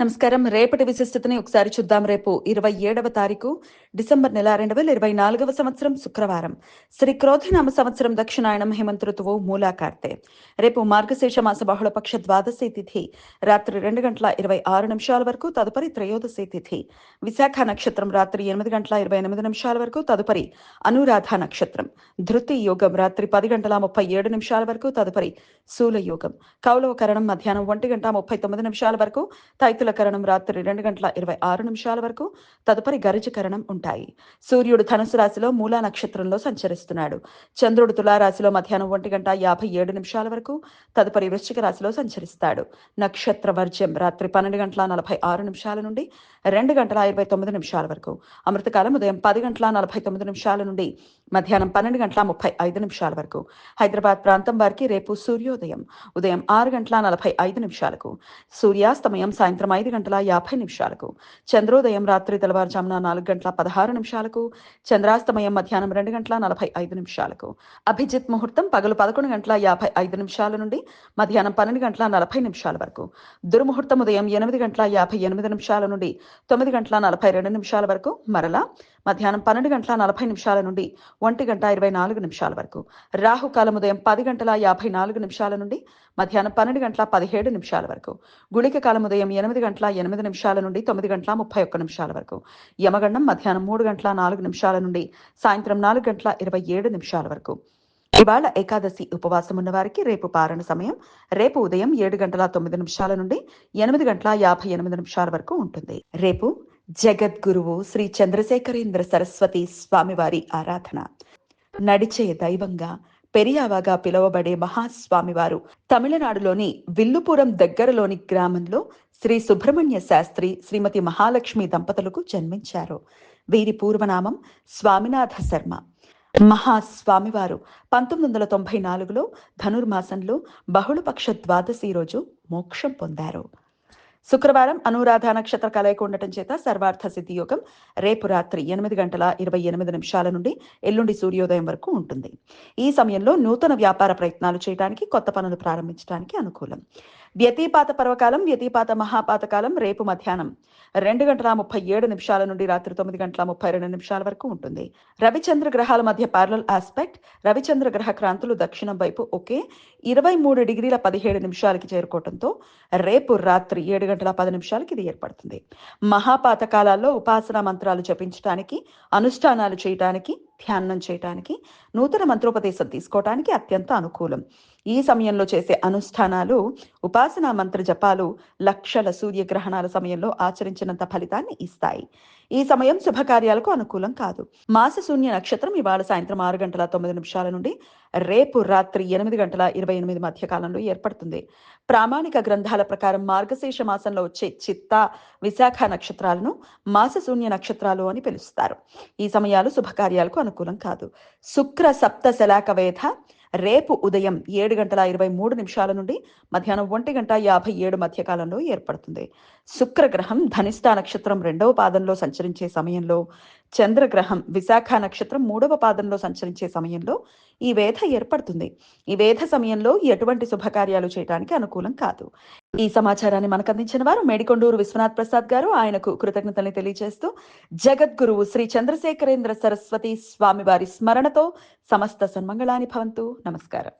నమస్కారం. రేపటి విశిష్టతని ఒకసారి చూద్దాం. రేపు ఇరవై ఏడవ తారీఖు డిసెంబర్ నెల రెండు వేల ఇరవై నాలుగవ సంవత్సరం శుక్రవారం. శ్రీ క్రోధినామ సంవత్సరం దక్షిణాయనం హేమంత ఋతువు మూలాకార్తె. రేపు మార్గశీర్ష మాస బహుళపక్ష ద్వాదశి తిథి రాత్రి రెండు గంటల ఇరవై ఆరు నిమిషాల వరకు తదుపరి త్రయోదశి తిథి. విశాఖ నక్షత్రం రాత్రి ఎనిమిది గంటల ఇరవై ఎనిమిది నిమిషాల వరకు తదుపరి అనురాధ నక్షత్రం. ధృతి యోగం రాత్రి పది గంటల ముప్పై ఏడు నిమిషాల వరకు తదుపరి శూల యోగం. కౌలవ కరణం మధ్యాహ్నం ఒంటి గంట ముప్పై తొమ్మిది నిమిషాల వరకు తైతుల కరణం రాత్రి రెండు గంటల ఇరవై ఆరు నిమిషాల వరకు తదుపరి గరిజ కరణం ఉంటాయి. సూర్యుడు ధనుసు రాశిలో మూలా నక్షత్రంలో సంచరిస్తున్నాడు. చంద్రుడు తులారాశిలో మధ్యాహ్నం ఒంటి గంట యాభై ఏడు నిమిషాల వరకు తదుపరి వృశ్చిక రాశిలో సంచరిస్తాడు. నక్షత్ర వర్జ్యం రాత్రి పన్నెండు గంటల నలభై ఆరు నిమిషాల నుండి రెండు గంటల ఇరవై తొమ్మిది నిమిషాల వరకు. అమృతకాలం ఉదయం పది గంటల నలభై తొమ్మిది నిమిషాల నుండి మధ్యాహ్నం పన్నెండు గంటల ముప్పై ఐదు నిమిషాల వరకు. హైదరాబాద్ ప్రాంతం వారికి రేపు సూర్యోదయం. ఉదయం ఆరు గంటల నలభై ఐదు నిమిషాలకు. సూర్యాస్తమయం సాయంత్రం ఐదు గంటల యాభై నిమిషాలకు. చంద్రోదయం రాత్రి తెల్లవారుజామున నాలుగు గంటల పదహారు నిమిషాలకు. చంద్రాస్తమయం మధ్యాహ్నం రెండు గంటల నలభై ఐదు నిమిషాలకు. అభిజిత్ ముహూర్తం పగలు పదకొండు గంటల యాభై ఐదు నిమిషాల నుండి మధ్యాహ్నం పన్నెండు గంటల నలభై నిమిషాల వరకు. దుర్ముహూర్తం ఉదయం ఎనిమిది గంటల యాభై ఎనిమిది నిమిషాల నుండి తొమ్మిది గంటల నలభై రెండు నిమిషాల వరకు. మరలా మధ్యాహ్నం పన్నెండు గంటల నలభై నిమిషాల నుండి ఒంటి గంట ఇరవై నాలుగు నిమిషాల వరకు. రాహుకాలం ఉదయం పది గంటల యాభై నాలుగు నిమిషాల నుండి మధ్యాహ్నం పన్నెండు గంటల పదిహేడు నిమిషాల వరకు. గుళిక కాలం ఉదయం ఎనిమిది గంటల ఎనిమిది నిమిషాల నుండి తొమ్మిది గంటల ముప్పై ఒక్క నిమిషాల వరకు. యమగండం మధ్యాహ్నం మూడు గంటల నాలుగు నిమిషాల నుండి సాయంత్రం నాలుగు గంటల ఇరవై ఏడు నిమిషాల వరకు. ఇవాళ ఏకాదశి ఉపవాసం ఉన్న వారికి రేపు పారణ సమయం. రేపు ఉదయం ఏడు గంటల తొమ్మిది నిమిషాల నుండి ఎనిమిది గంటల యాభై ఎనిమిది నిమిషాల వరకు ఉంటుంది. రేపు జగద్గురువు శ్రీ చంద్రశేఖరేంద్ర సరస్వతి స్వామివారి ఆరాధన. నడిచే దైవంగా పెరియావాగా పిలువబడే మహాస్వామివారు తమిళనాడులోని విల్లుపురం దగ్గరలోని గ్రామంలో శ్రీ సుబ్రహ్మణ్య శాస్త్రి శ్రీమతి మహాలక్ష్మి దంపతులకు జన్మించారు. వీరి పూర్వనామం స్వామినాథ శర్మ. మహాస్వామివారు పంతొమ్మిది వందల తొంభై నాలుగులో ధనుర్మాసంలో బహుళపక్ష ద్వాదశి రోజు మోక్షం పొందారు. శుక్రవారం అనురాధ నక్షత్ర కలయిక ఉండటం చేత సర్వార్థ సిద్ధి యోగం రేపు రాత్రి ఎనిమిది గంటల ఇరవై ఎనిమిది నిమిషాల నుండి ఎల్లుండి సూర్యోదయం వరకు ఉంటుంది. ఈ సమయంలో నూతన వ్యాపార ప్రయత్నాలు చేయడానికి కొత్త పనులు ప్రారంభించడానికి అనుకూలం. వ్యతిపాత పర్వకాలం వ్యతిపాత మహాపాత కాలం రేపు మధ్యాహ్నం రెండు గంటల ముప్పై ఏడు నిమిషాల నుండి రాత్రి తొమ్మిది గంటల ముప్పై రెండు నిమిషాల వరకు ఉంటుంది. రవిచంద్ర గ్రహాల మధ్య పార్లల్ ఆస్పెక్ట్ రవిచంద్ర గ్రహ క్రాంతులు దక్షిణం వైపు ఒకే ఇరవై మూడు డిగ్రీల పదిహేడు నిమిషాలకి చేరుకోవడంతో రేపు రాత్రి ఏడు గంటల పది నిమిషాలకి ఇది ఏర్పడుతుంది. మహాపాత కాలాల్లో ఉపాసన మంత్రాలు జపించడానికి అనుష్ఠానాలు చేయటానికి ధ్యానం చేయటానికి నూతన మంత్రోపదేశం తీసుకోవటానికి అత్యంత అనుకూలం. ఈ సమయంలో చేసే అనుష్ఠానాలు ఉపాసనా మంత్ర జపాలు లక్షల సూర్యగ్రహణాల సమయంలో ఆచరించినంత ఫలితాన్ని ఇస్తాయి. ఈ సమయం శుభకార్యాలకు అనుకూలం కాదు. మాస శూన్య నక్షత్రం ఇవాళ సాయంత్రం ఆరు గంటల తొమ్మిది నిమిషాల నుండి రేపు రాత్రి ఎనిమిది గంటల ఇరవై ఎనిమిది మధ్య కాలంలో ఏర్పడుతుంది. ప్రామాణిక గ్రంథాల ప్రకారం మార్గశీర్ష మాసంలో వచ్చే చిత్త విశాఖ నక్షత్రాలను మాస శూన్య నక్షత్రాలు అని పిలుస్తారు. ఈ సమయాలు శుభకార్యాలకు అనుకూలం కాదు. శుక్ర సప్త శలాక వేధ రేపు ఉదయం ఏడు గంటల ఇరవై మూడు నిమిషాల నుండి మధ్యాహ్నం ఒంటి గంట యాభై ఏడు మధ్యకాలంలో ఏర్పడుతుంది. శుక్రగ్రహం ధనిష్ట నక్షత్రం రెండవ పాదంలో సంచరించే సమయంలో చంద్రగ్రహం విశాఖ నక్షత్రం మూడవ పాదంలో సంచరించే సమయంలో ఈ వేధ ఏర్పడుతుంది. ఈ వేధ సమయంలో ఎటువంటి శుభకార్యాలు చేయడానికి అనుకూలం కాదు. ఈ సమాచారాన్ని మనకు అందించిన వారు మేడికొండూరు విశ్వనాథ్ ప్రసాద్ గారు. ఆయనకు కృతజ్ఞతల్ని తెలియజేస్తూ జగద్గురువు శ్రీ చంద్రశేఖరేంద్ర సరస్వతి స్వామివారి స్మరణతో సమస్త సన్మంగళాని భవంతు. నమస్కారం.